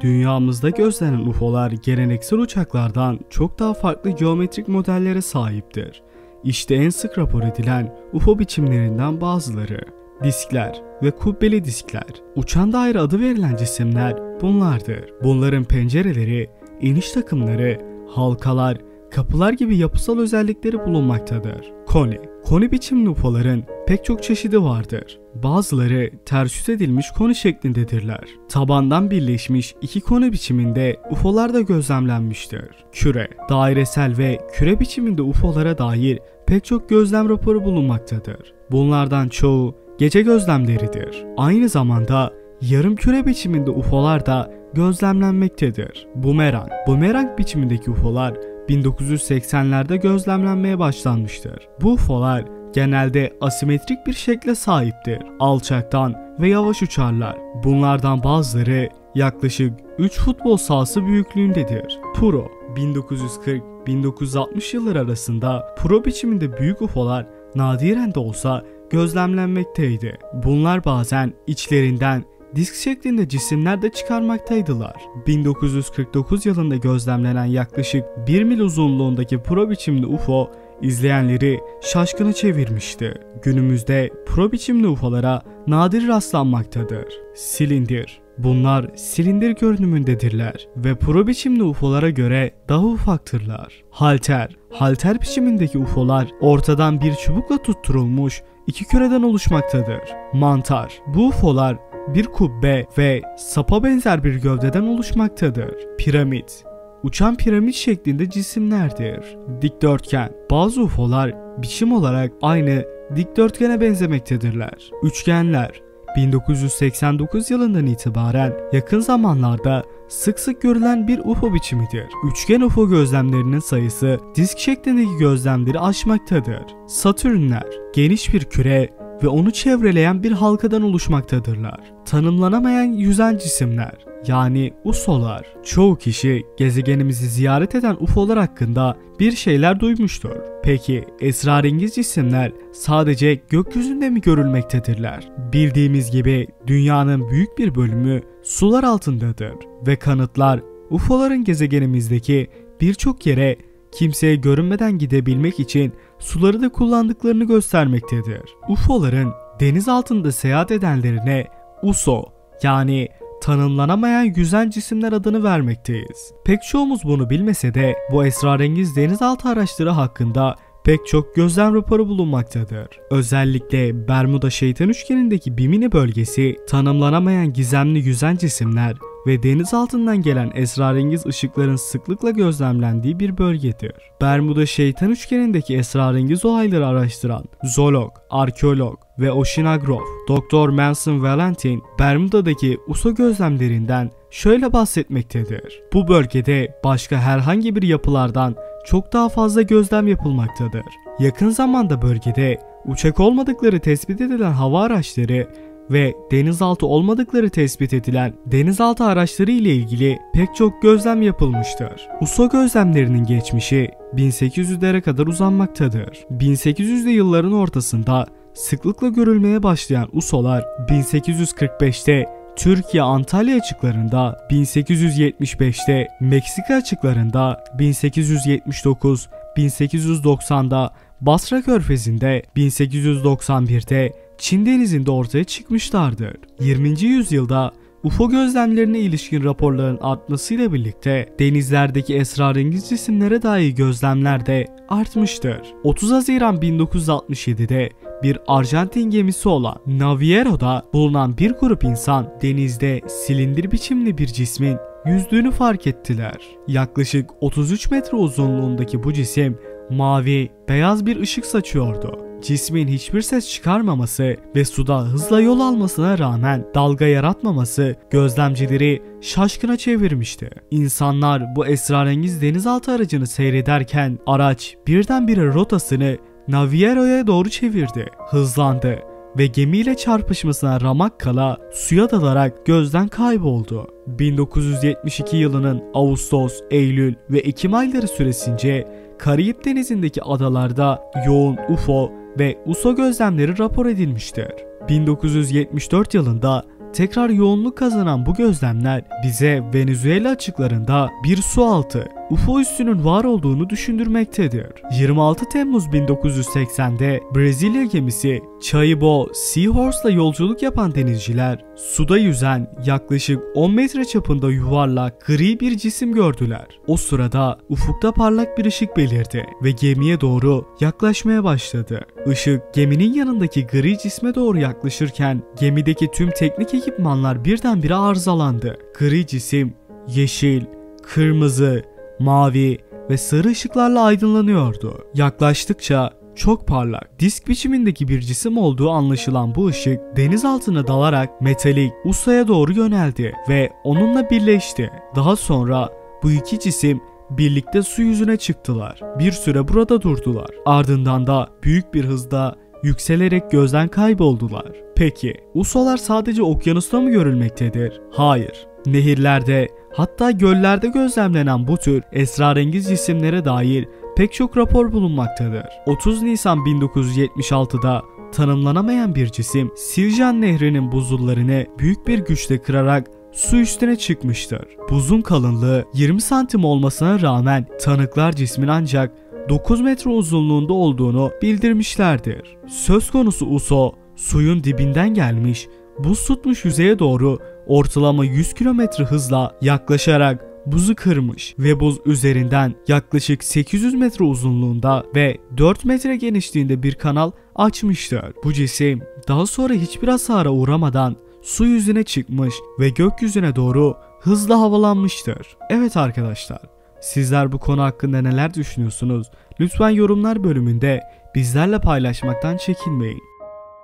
Dünyamızda gözlenen UFO'lar geleneksel uçaklardan çok daha farklı geometrik modellere sahiptir. İşte en sık rapor edilen UFO biçimlerinden bazıları. Diskler ve kubbeli diskler. Uçan daire adı verilen cisimler bunlardır. Bunların pencereleri, iniş takımları, halkalar, kapılar gibi yapısal özellikleri bulunmaktadır. Koni Koni biçimli UFO'ların pek çok çeşidi vardır. Bazıları ters yüz edilmiş koni şeklindedirler. Tabandan birleşmiş iki koni biçiminde UFO'lar da gözlemlenmiştir. Küre, dairesel ve küre biçiminde UFO'lara dair pek çok gözlem raporu bulunmaktadır. Bunlardan çoğu gece gözlemleridir. Aynı zamanda yarım küre biçiminde UFO'lar da gözlemlenmektedir. Bumerang, bumerang biçimindeki UFO'lar 1980'lerde gözlemlenmeye başlanmıştır. Bu UFO'lar genelde asimetrik bir şekle sahiptir. Alçaktan ve yavaş uçarlar. Bunlardan bazıları yaklaşık 3 futbol sahası büyüklüğündedir. Puro 1940-1960 yılları arasında Pro biçiminde büyük UFO'lar nadiren de olsa gözlemlenmekteydi. Bunlar bazen içlerinden disk şeklinde cisimler de çıkarmaktaydılar. 1949 yılında gözlemlenen yaklaşık 1 mil uzunluğundaki pro biçimli UFO izleyenleri şaşkına çevirmişti. Günümüzde pro biçimli UFO'lara nadir rastlanmaktadır. Silindir Bunlar silindir görünümündedirler ve pro biçimli UFO'lara göre daha ufaktırlar. Halter Halter biçimindeki UFO'lar ortadan bir çubukla tutturulmuş iki küreden oluşmaktadır. Mantar Bu UFO'lar bir kubbe ve sapa benzer bir gövdeden oluşmaktadır. Piramit Uçan piramit şeklinde cisimlerdir. Dikdörtgen Bazı UFO'lar biçim olarak aynı dikdörtgene benzemektedirler. Üçgenler 1989 yılından itibaren yakın zamanlarda sık sık görülen bir UFO biçimidir. Üçgen UFO gözlemlerinin sayısı disk şeklindeki gözlemleri aşmaktadır. Satürnler geniş bir küre ve onu çevreleyen bir halkadan oluşmaktadırlar. Tanımlanamayan yüzen cisimler yani UFO'lar. Çoğu kişi gezegenimizi ziyaret eden UFO'lar hakkında bir şeyler duymuştur. Peki esrarengiz cisimler sadece gökyüzünde mi görülmektedirler? Bildiğimiz gibi dünyanın büyük bir bölümü sular altındadır ve kanıtlar UFO'ların gezegenimizdeki birçok yere kimseye görünmeden gidebilmek için suları da kullandıklarını göstermektedir. UFO'ların deniz altında seyahat edenlerine USO yani tanımlanamayan yüzen cisimler adını vermekteyiz. Pek çoğumuz bunu bilmese de bu esrarengiz denizaltı araçları hakkında pek çok gözlem raporu bulunmaktadır. Özellikle Bermuda Şeytan Üçgeni'ndeki Bimini bölgesi tanımlanamayan gizemli yüzen cisimler ve deniz altından gelen esrarengiz ışıkların sıklıkla gözlemlendiği bir bölgedir. Bermuda Şeytan Üçgeni'ndeki esrarengiz olayları araştıran zoolog, arkeolog ve oşinograf Dr. Manson Valentin Bermuda'daki USO gözlemlerinden şöyle bahsetmektedir. Bu bölgede başka herhangi bir yapılardan çok daha fazla gözlem yapılmaktadır. Yakın zamanda bölgede uçak olmadıkları tespit edilen hava araçları ve denizaltı olmadıkları tespit edilen denizaltı araçları ile ilgili pek çok gözlem yapılmıştır. USO gözlemlerinin geçmişi 1800'lere kadar uzanmaktadır. 1800'lü yılların ortasında sıklıkla görülmeye başlayan USO'lar 1845'te Türkiye Antalya açıklarında 1875'te Meksika açıklarında 1879 1890'da Basra Körfezi'nde 1891'de Çin denizinde ortaya çıkmışlardır. 20. yüzyılda UFO gözlemlerine ilişkin raporların artmasıyla birlikte denizlerdeki esrarengiz cisimlere dair gözlemler de artmıştır. 30 Haziran 1967'de bir Arjantin gemisi olan Naviero'da bulunan bir grup insan denizde silindir biçimli bir cismin yüzdüğünü fark ettiler. Yaklaşık 33 metre uzunluğundaki bu cisim mavi, beyaz bir ışık saçıyordu. Cismin hiçbir ses çıkarmaması ve suda hızla yol almasına rağmen dalga yaratmaması gözlemcileri şaşkına çevirmişti. İnsanlar bu esrarengiz denizaltı aracını seyrederken araç birdenbire rotasını Naviero'ya doğru çevirdi. Hızlandı ve gemiyle çarpışmasına ramak kala suya dalarak gözden kayboldu. 1972 yılının Ağustos, Eylül ve Ekim ayları süresince Karayip Denizi'ndeki adalarda yoğun UFO ve USO gözlemleri rapor edilmiştir. 1974 yılında tekrar yoğunluk kazanan bu gözlemler bize Venezuela açıklarında bir su altı UFO üssünün var olduğunu düşündürmektedir. 26 Temmuz 1980'de Brezilya gemisi Chaibo Seahorse'la yolculuk yapan denizciler suda yüzen yaklaşık 10 metre çapında yuvarlak gri bir cisim gördüler. O sırada ufukta parlak bir ışık belirdi ve gemiye doğru yaklaşmaya başladı. Işık geminin yanındaki gri cisme doğru yaklaşırken gemideki tüm teknik ekipmanlar birdenbire arızalandı. Gri cisim yeşil, kırmızı, mavi ve sarı ışıklarla aydınlanıyordu. Yaklaştıkça çok parlak, disk biçimindeki bir cisim olduğu anlaşılan bu ışık deniz altına dalarak metalik Usa'ya doğru yöneldi ve onunla birleşti. Daha sonra bu iki cisim birlikte su yüzüne çıktılar. Bir süre burada durdular. Ardından da büyük bir hızda yükselerek gözden kayboldular. Peki, USO'lar sadece okyanusta mı görülmektedir? Hayır. Nehirlerde, hatta göllerde gözlemlenen bu tür esrarengiz cisimlere dair pek çok rapor bulunmaktadır. 30 Nisan 1976'da tanımlanamayan bir cisim Siljan Nehri'nin buzullarını büyük bir güçle kırarak su üstüne çıkmıştır. Buzun kalınlığı 20 santim olmasına rağmen tanıklar cismin ancak 9 metre uzunluğunda olduğunu bildirmişlerdir. Söz konusu USO suyun dibinden gelmiş, buz tutmuş yüzeye doğru ortalama 100 km hızla yaklaşarak buzu kırmış ve buz üzerinden yaklaşık 800 metre uzunluğunda ve 4 metre genişliğinde bir kanal açmıştır. Bu cisim daha sonra hiçbir hasara uğramadan su yüzüne çıkmış ve gökyüzüne doğru hızla havalanmıştır. Evet arkadaşlar, sizler bu konu hakkında neler düşünüyorsunuz? Lütfen yorumlar bölümünde bizlerle paylaşmaktan çekinmeyin.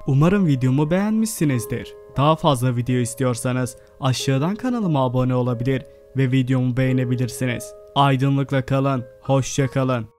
Umarım videomu beğenmişsinizdir. Daha fazla video istiyorsanız aşağıdan kanalıma abone olabilir ve videomu beğenebilirsiniz. Aydınlıkla kalın, hoşça kalın.